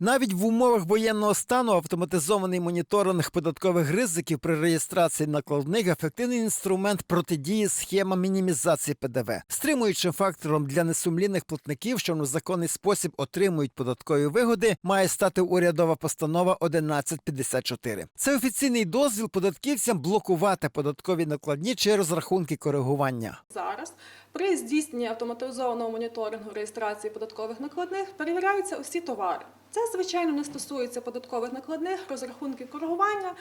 Навіть в умовах воєнного стану автоматизований моніторинг податкових ризиків при реєстрації накладних ефективний інструмент протидії схемам мінімізації ПДВ, стримуючим фактором для несумлінних платників, що в незаконний спосіб отримують податкові вигоди, має стати урядова постанова 1154. Це офіційний дозвіл податківцям блокувати податкові накладні чи розрахунки коригування. Зараз при здійсненні автоматизованого моніторингу реєстрації податкових накладних перевіряються усі товари. Це, звичайно, не стосується податкових накладних, розрахунків коригування,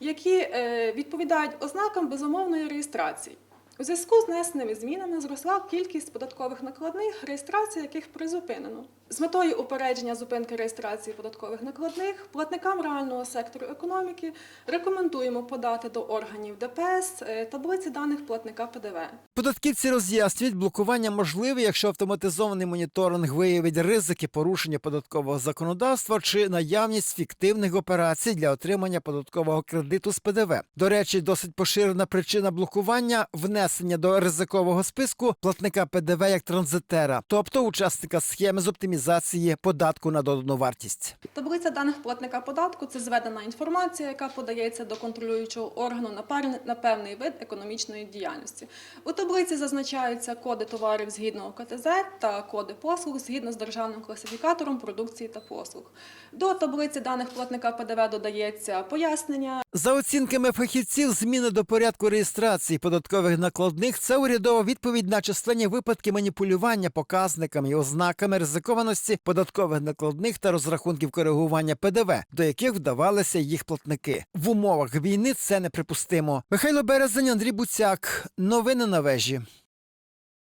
які е, відповідають ознакам безумовної реєстрації. У зв'язку з внесеними змінами зросла кількість податкових накладних, реєстрація яких призупинено. З метою упередження зупинки реєстрації податкових накладних платникам реального сектору економіки рекомендуємо подати до органів ДПС е, таблиці даних платника ПДВ. Податківці роз'яснюють, блокування можливе, якщо автоматизований моніторинг виявить ризики порушення податкового законодавства чи наявність фіктивних операцій для отримання податкового кредиту з ПДВ. До речі, досить поширена причина блокування внесення до ризикового списку платника ПДВ як транзитера, тобто учасника схеми з оптимізації податку на додану вартість. Таблиця даних платника податку це зведена інформація, яка подається до контролюючого органу на певний вид економічної діяльності. У таблиці зазначаються коди товарів згідно КТЗ та коди послуг згідно з державним класифікатором продукції та послуг. До таблиці даних платника ПДВ додається пояснення, За оцінками фахівців, зміни до порядку реєстрації податкових накладних це урядова відповідь на численні випадки маніпулювання показниками і ознаками ризикованості податкових накладних та розрахунків коригування ПДВ, до яких вдавалися їх платники. В умовах війни це неприпустимо. Михайло Березень, Андрій Буцяк. Новини на вежі.